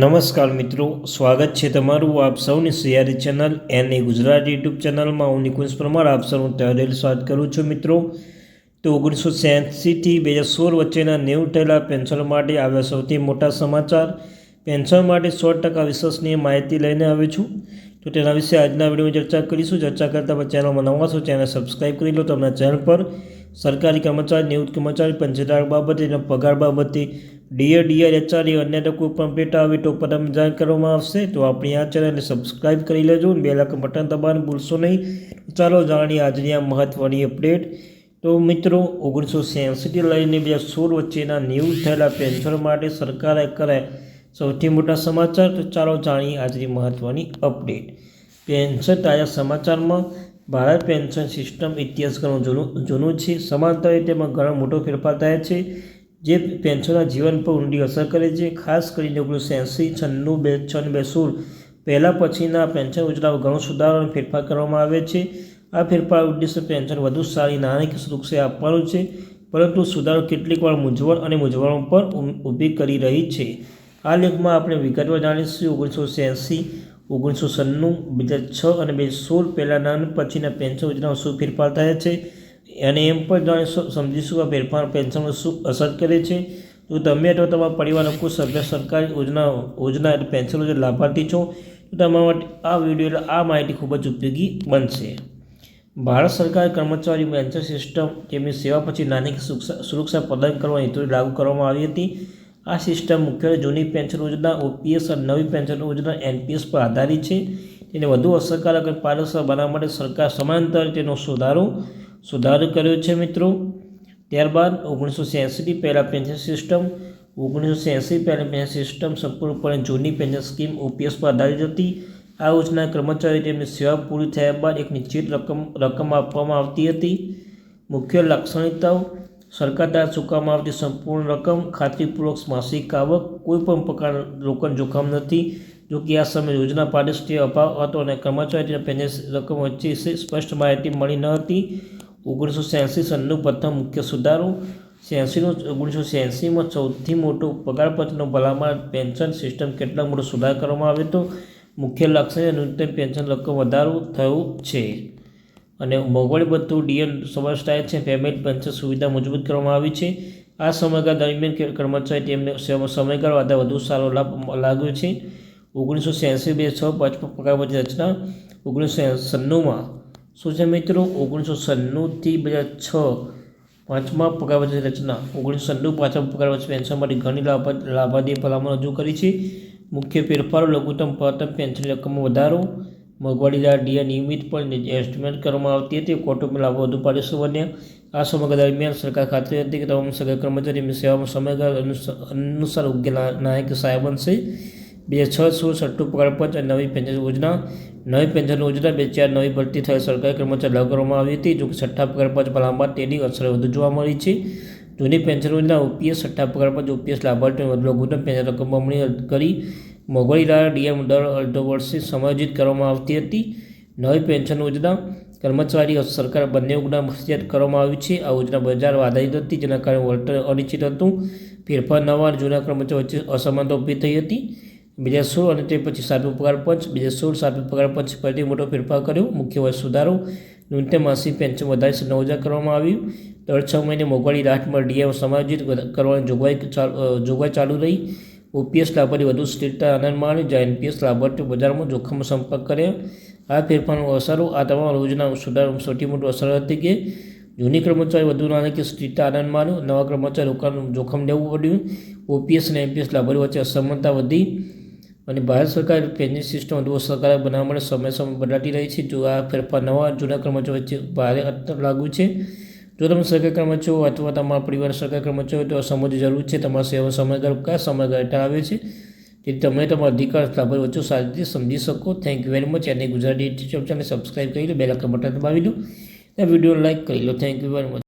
નમસ્કાર મિત્રો, સ્વાગત છે તમારું આપ સૌની Siyari channel N A Gujarat YouTube ચેનલમાં. હું નિકુંજ પરમાર, આપ સૌનું તહેદેલ સ્વાગત કરું છું મિત્રો. તો ઓગણીસો છ્યાસીથી બે હજાર સોળ વચ્ચેના નેવું થયેલા પેન્શન માટે આવ્યા સૌથી મોટા સમાચાર. પેન્શન માટે સો ટકા વિશ્વસનીય માહિતી લઈને આવ્યો છું. તો તેના વિશે આજના વિડીયોમાં ચર્ચા કરીશું. ચર્ચા કરતાં પછી ચેનલમાં નવા છો ચેનલ સબસ્ક્રાઈબ કરી લો. તમને ચેનલ પર સરકારી કર્મચારી, નિવૃત્ત કર્મચારી પંચદાર બાબતે પગાર બાબતે ડીએ ડીઆર એચઆરએ અન્ય કોઈ પણ પેટા આવે તો પણ જાણ કરવામાં આવશે. તો આપણી આ ચેનલને સબસ્ક્રાઈબ કરી લેજો બે લાખ બટન દબાવવાનું ભૂલશો નહીં. ચાલો જાણીએ આજની આ મહત્ત્વની અપડેટ તો મિત્રો, ઓગણીસો છ્યાસીથી લઈને બે હજાર સોળ વચ્ચેના ન્યૂઝ થયેલા પેન્શન માટે સરકારે કરાય સૌથી મોટા સમાચાર. તો ચાલો જાણીએ આજની મહત્ત્વની અપડેટ પેન્શન તાજા સમાચારમાં ભારત પેન્શન સિસ્ટમ ઇતિહાસ ઘણું જૂનું જૂનું છે. સમાંતરે તેમાં ઘણો મોટો ફેરફાર થાય છે. જે પેન્શનના જીવન પર ઊંડી અસર કરે છે, ખાસ કરીને ઓગણીસો એંસી, છન્નું બે છન બે, સોળ. પહેલાં પછીના પેન્શન યોજનાઓ ઘણો સુધારો અને ફેરફાર કરવામાં આવે છે. આ ફેરફાર ઉદ્દેશ્ય પેન્શન વધુ સારી નાણાકીય સુરક્ષા આપવાનું છે, પરંતુ સુધારો કેટલીક વાર મૂંઝવણ અને મૂંઝવણો પણ ઊભી કરી રહી છે. આ લેખમાં આપણે વિગતવાર જાણીશું. ઓગણીસો છ્યાસી ઓગણીસો સન્નું બે હજાર છ અને બે સોળ પહેલાંના પછીના પેન્શન યોજનાઓ શું ફેરફાર થયા છે? અને એમ પણ જાણીશું સમજીશું કે ફેરફાર પેન્શનમાં શું અસર કરે છે? તો તમે અથવા તમારા પરિવારના કોઈ સભ્ય, સરકારી યોજના યોજના એટલે પેન્શન યોજના લાભાર્થી છો, તો તમારા માટે આ વીડિયો આ માહિતી ખૂબ જ ઉપયોગી બનશે. ભારત સરકાર કર્મચારી પેન્શન સિસ્ટમ તેમની સેવા પછી નાની સુરક્ષા સુરક્ષા પ્રદાન કરવા હેતુ લાગુ કરવામાં આવી હતી. આ સિસ્ટમ મુખ્યત્વે જૂની પેન્શન યોજના, ઓપીએસ અને નવી પેન્શન યોજના, એનપીએસ પર આધારિત છે. તેને વધુ અસરકારક અને પારદર્શક બનાવવા માટે સરકાર સમાંતર તેનો સુધારો સુધારો કર્યો છે મિત્રો. ત્યારબાદ ઓગણીસો છ્યાસીથી પહેલાં પેન્શન સિસ્ટમ, ઓગણીસો છ્યાસી પહેલાં પેન્શન સિસ્ટમ સંપૂર્ણપણે જૂની પેન્શન સ્કીમ ઓપીએસ પર આધારિત હતી. આ યોજના કર્મચારી તેમની સેવા પૂરી થયા બાદ એક નિશ્ચિત રકમ રકમ આપવામાં આવતી હતી. મુખ્ય લાક્ષણિકતાઓ, સરકાર દ્વારા ચૂકવવામાં આવતી સંપૂર્ણ રકમ, ખાતરીપૂર્વક માસિક આવક, કોઈપણ પ્રકાર રોકડ જોખમ નથી. જો કે આ સમયે યોજના પારદર્શિય અભાવ હતો અને કર્મચારી પેન્શન રકમ વચ્ચે સ્પષ્ટ માહિતી મળી ન હતી. ઓગણીસો છ્યાસી સનનું પ્રથમ મુખ્ય સુધારો. છ્યાસીનો, ઓગણીસો છ્યાસીમાં સૌથી મોટો પગારપત્રનો ભલામણ પેન્શન સિસ્ટમ કેટલા મોટો સુધાર કરવામાં આવ્યો હતો? મુખ્ય લક્ષ્ય ન્યૂનતમ પેન્શન રકમ વધારો થયું છે. અને મોંઘવારી બધું ડીએન સમાવેશ થાય છે પેમેન્ટ પેન્શન સુવિધા મજબૂત કરવામાં આવી છે. આ સમયગાળા દરમિયાન કર્મચારી તેમને સમયગાળો આધાર વધુ સારો લાભ લાગ્યો છે. ઓગણીસો છ્યાસી બે છ પાંચ પગાર રચના. ઓગણીસો સન્નુંમાં શું મિત્રો? ઓગણીસો સન્નુંથી બે હજાર છ પાંચમા પગાર વચ્ચે રચના. ઓગણીસો સન્નું પાંચમા પગાર પંચ પેન્શન માટે ઘણી લાભ લાભાર્થી ભલામણ રજૂ કરી છે. મુખ્ય ફેરફારો, લઘુત્તમ પ્રથમ પેન્શન રકમમાં વધારો. મોંઘવારીદાર ડીએ નિયમિત પણ એસ્ટિમેટ કરવામાં આવતી હતી. કૌટુંબિક લાભો વધુ પાડીશું બન્યા આ સમગ્ર દરમિયાન સરકાર ખાતરી હતી કે તમામ સગા કર્મચારી સેવામાં સમયગાળા અનુસાર યોગ્ય નાયક સહાય બનશે. બે છ સોળ છઠ્ઠું પગાર પંચ અને નવી પેન્શન યોજના. નવી પેન્શન યોજના બે ચાર નવી ભરતી થયેલ સરકારી કર્મચારી લાગુ કરવામાં આવી હતી જો કે છઠ્ઠા પગાર પંચ ભલામણ તેની અસર વધુ જોવા મળી છે. જૂની પેન્શન યોજના ઓપીએસ છઠ્ઠા પગાર પંચ ઓપીએસ લાભાર્થીઓ વધુ લઘુત્તમ પેન્શન રકમ બમણી કરી મોંઘવારી ડીએમ દર અડધો વર્ષે સમાયોજિત કરવામાં આવતી હતી. નવી પેન્શન યોજના કર્મચારી સરકાર બંને યોજના ફરજિયાત કરવામાં આવી છે. આ યોજના બજાર આધારિત હતી, જેના કારણે વળતર અનિશ્ચિત હતું. ફેરફાર નવા જૂના કર્મચારીઓ વચ્ચે અસમાનતા ઊભી થઈ હતી. બે હજાર સોળ અને તે પછી સાતમો પગાર પંચ, બીજા સોળ સાતમો પગાર પંચ ફરીથી મોટો ફેરફાર કર્યો? મુખ્ય વર્ષ સુધારો. ન્યૂનતમ માસિક પેન્શન વધારી નવ હજાર કરવામાં આવ્યું. દર છ મહિને મોંઘવારી રાહતમાં ડીએમ સમાયોજિત કરવાની જોગવાઈ જોગવાઈ ચાલુ રહી. ઓપીએસ લાભાર્થી વધુ સ્થિરતા આનંદ માણી. જ્યાં એનપીએસ લાભાર્થીઓ બજારમાં જોખમનો સંપર્ક કર્યા. આ ફેરફારનો અસરો આ તમામ યોજના સુધારો સૌથી મોટો અસર હતી કે જૂની કર્મચારી વધુ નાણાકીય સ્થિરતા આનંદ માન્યો નવા કર્મચારી રોકાણ જોખમ લેવું પડ્યું. ઓપીએસ અને એમપીએસ લાભાર્થી વચ્ચે અસમાનતા વધી. અને ભારત સરકાર પેન્શન સિસ્ટમ વધુ અસરકારક બનાવવા માટે સમય સમય બદલાતી રહી છે. જો આ ફેરફાર નવા જૂના કર્મચારીઓ વચ્ચે ભારે અંતર લાગુ છે. જો તમે સરકારી કર્મચારીઓ અથવા તમારા પરિવાર સરકારી કર્મચારીઓ તો સમજ જરૂર છે. તમારા સેવા સમયગાળો કયા સમયગાળા આવે છે? તેથી તમે તમારા અધિકાર લાભ વચ્ચે સારી રીતે સમજી શકો. થેન્ક યુ વેરી મચ અને ગુજરાતી યુટ્યુબ ચેનલ સબસ્ક્રાઈબ કરી લો. બે લાખ બટન દબાવી લો અને વીડિયો લાઈક કરી લો. Thank you very much